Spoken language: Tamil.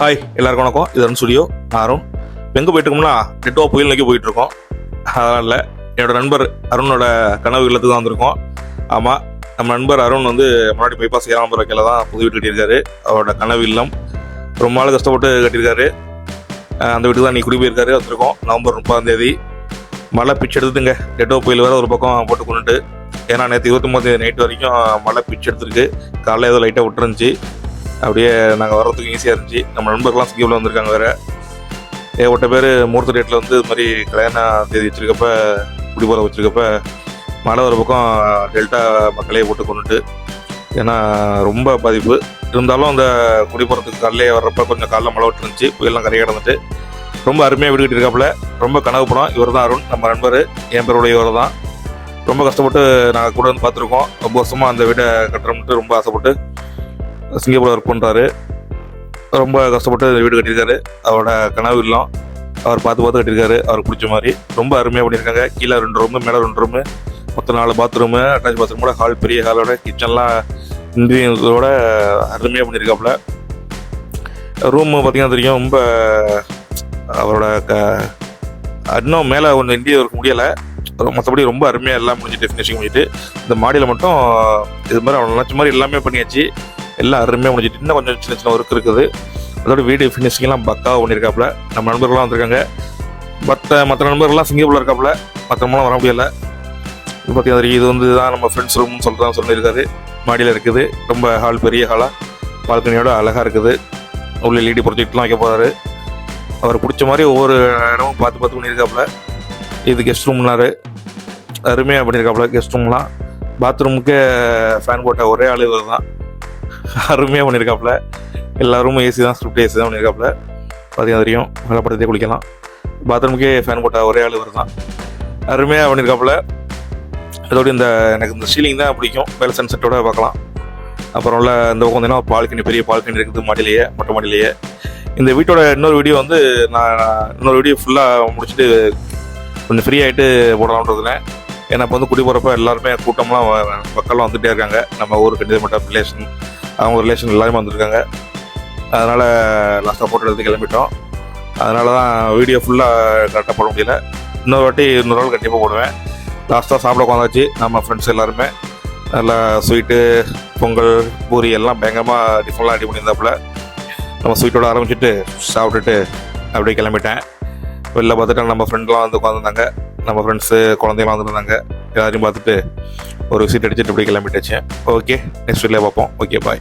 ஹாய் எல்லாருக்கும் வணக்கம். இது அருண் ஸ்டுடியோ எங்கே போயிட்டுருக்கோம்னா இருக்கோம்னா புயல் நோக்கி போயிட்டுருக்கோம் அதனால் அதெல்லாம் இல்லை என்னோட நண்பர் அருணோட கனவு இல்லத்துக்கு தான் வந்திருக்கோம். ஆமாம் நம்ம நண்பர் அருண் வந்து முன்னாடி பைபாஸ் ஏழாம் நம்பர் வைக்கல தான் புது வீடு கட்டியிருக்காரு. அவரோட கனவு இல்லம் ரொம்ப நாள் கஷ்டப்பட்டு கட்டியிருக்காரு. அந்த வீட்டுக்கு தான் நீ குடி போயிருக்காரு வந்திருக்கோம். நவம்பர் முப்பதாம் தேதி. மழை பிச்சு எடுத்துங்க நெட்டுவா புயல் வேறு ஒரு பக்கம் போட்டு கொண்டுட்டு. ஏன்னா நேற்று இருபத்தி நைட்டு வரைக்கும் மழை பிச்சு எடுத்துருக்கு. காலையில் ஏதோ லைட்டாக விட்டுருந்துச்சு. அப்படியே நாங்கள் வர்றதுக்கு ஈஸியாக இருந்துச்சு. நம்ம நண்பர்கள்லாம் ஸ்கீமில் வந்திருக்காங்க வேறு. ஏகப்பட்ட பேர் முகூர்த்த டேட்டில் வந்து இது மாதிரி கல்யாண தேதி வச்சிருக்கப்ப குடிபோற வச்சுருக்கப்ப மழை ஒரு பக்கம் டெல்டா மக்களே போட்டு கொண்டுட்டு ஏன்னா ரொம்ப பாதிப்பு. இருந்தாலும் அந்த குடிபோகிறதுக்கு காலையிலே வர்றப்ப கொஞ்சம் காலைல மழை விட்டுருந்துச்சு. புயலாம் கரையை கிடந்துட்டு. ரொம்ப அருமையாக வீடு கட்டியிருக்காப்புல. ரொம்ப கனவு படம். இவர் தான் அருண் நம்ம நண்பர். என் பேருடைய இவர் தான். ரொம்ப கஷ்டப்பட்டு நாங்கள் கூட வந்து பார்த்துருக்கோம். ரொம்ப வருஷமாக அந்த வீடை கட்டுறோம்ட்டு ரொம்ப ஆசைப்பட்டு சிங்கப்பூர் ஒர்க் பண்ணுறாரு ரொம்ப கஷ்டப்பட்டு வீடு கட்டியிருக்காரு. அவரோட கனவு இல்லம் அவர் பார்த்து பார்த்து கட்டியிருக்காரு. அவருக்கு பிடிச்ச மாதிரி. ரொம்ப அருமையாக பண்ணியிருக்காங்க. கீழே ரெண்டு ரூமு மேலே ரெண்டு ரூமு மொத்தம் நாலு பாத்ரூமு அட்டாச் பாத்ரூமோட ஹால் பெரிய ஹாலோட கிச்சன்லாம் இன்க்ரீடியன்ஸோட அருமையாக பண்ணியிருக்காப்புல. ரூம் பார்த்தீங்கன்னா தெரியும் ரொம்ப அவரோட க இன்னும் மேலே கொஞ்சம் இந்தியா இருக்க முடியலை. மற்றபடி ரொம்ப அருமையாக எல்லாம் முடிஞ்சுட்டு ஃபினிஷிங் பண்ணிட்டு இந்த மாடியில் மட்டும் இது மாதிரி அவன் நினச்ச மாதிரி எல்லாமே பண்ணியாச்சு. எல்லாம் அருமையாக முடிஞ்சிட்டு. இன்னும் கொஞ்சம் சின்ன சின்ன ஒர்க் இருக்குது. அதோட வீடு ஃபினிஷிங்லாம் பக்காவாக பண்ணியிருக்காப்புல நம்ம நண்பர்கள்லாம் வந்திருக்காங்க. மற்ற மற்ற நண்பர்கள்லாம் சிங்கப்பூரில் இருக்காப்புல. மற்றவங்களாம் வர முடியல. இது பார்த்தீங்கன்னா இது வந்து தான் நம்ம ஃப்ரெண்ட்ஸ் ரூம்னு சொல்லிட்டு சொல்லியிருக்காரு. மாடியில் இருக்குது. ரொம்ப ஹால் பெரிய ஹாலாக பால்கனியோட அழகாக இருக்குது. உள்ள லீடி ப்ரொஜெக்ட்லாம் வைக்க போகிறாரு அவர் பிடிச்ச மாதிரி ஒவ்வொரு இடமும் பார்த்து பார்த்து பண்ணியிருக்காப்புல. இது கெஸ்ட் ரூம்னாரு அருமையாக பண்ணியிருக்காப்புல கெஸ்ட் ரூம்லாம் பாத்ரூமுக்கு ஃபேன் போட்ட ஒரே ஆள் இவர் தான் அருமையாக பண்ணியிருக்காப்புல எல்லா ரூமும் ஏசி தான் ஸ்விஃப்ட் ஏசி தான் பண்ணியிருக்காப்புல பார்த்தீங்கன்னா தெரியும் வெள்ளப்படத்தையே குளிக்கலாம். பாத்ரூமுக்கே ஃபேன் போட்டால் ஒரே ஆள் வருதான் தான் அருமையாக பண்ணியிருக்காப்புல அதோடு இந்த எனக்கு இந்த சீலிங் தான் பிடிக்கும். மேலே சன்செட்டோட பார்க்கலாம் அப்புறம் உள்ள இந்த பக்கம் வந்தீங்கன்னா பால்கனி பெரிய பால்கனி இருக்குது மாடியிலேயே மொட்டை மாடியிலேயே. இந்த வீட்டோட இன்னொரு வீடியோ வந்து நான் இன்னொரு வீடியோ ஃபுல்லாக முடிச்சுட்டு கொஞ்சம் ஃப்ரீ ஆகிட்டு போடலாம்ன்றதுனேன் ஏன்னா இப்போ வந்து குடி போகிறப்ப எல்லாருமே கூட்டம்லாம் மக்கள்லாம் வந்துகிட்டே இருக்காங்க. நம்ம ஊருக்கு கண்டிப்பாக மட்டும் ரிலேஷன் அவங்க ரிலேஷன் எல்லாருமே வந்திருக்காங்க. அதனால் லாஸ்ட்டாக போட்டு எடுத்து கிளம்பிட்டோம். அதனால தான் வீடியோ ஃபுல்லாக கரெக்டாக போட முடியல. இன்னொரு வாட்டி இன்னொரு நாள் கண்டிப்பாக போடுவேன். லாஸ்ட்டாக சாப்பிட உட்காந்தாச்சு. நம்ம ஃப்ரெண்ட்ஸ் எல்லாருமே. நல்லா ஸ்வீட்டு பொங்கல் பூரி எல்லாம் பயங்கரமாக டிஃபன்லாம் ரெடி பண்ணியிருந்தாப்புல. நம்ம ஸ்வீட்டோட ஆரம்பிச்சுட்டு சாப்பிட்டுட்டு அப்படியே கிளம்பிட்டேன். வெளில பார்த்துட்டு நம்ம ஃப்ரெண்ட்லாம் வந்து உட்காந்துருந்தாங்க நம்ம ஃப்ரெண்ட்ஸு குழந்தைங்களாம் வந்துருந்தாங்க. எல்லாரையும் பார்த்துட்டு ஒரு சீட் அடிச்சுட்டு இப்படி கிளம்பிட்டுச்சு. ஓகே நெக்ஸ்ட் வீட்டில் பார்ப்போம். Okay bye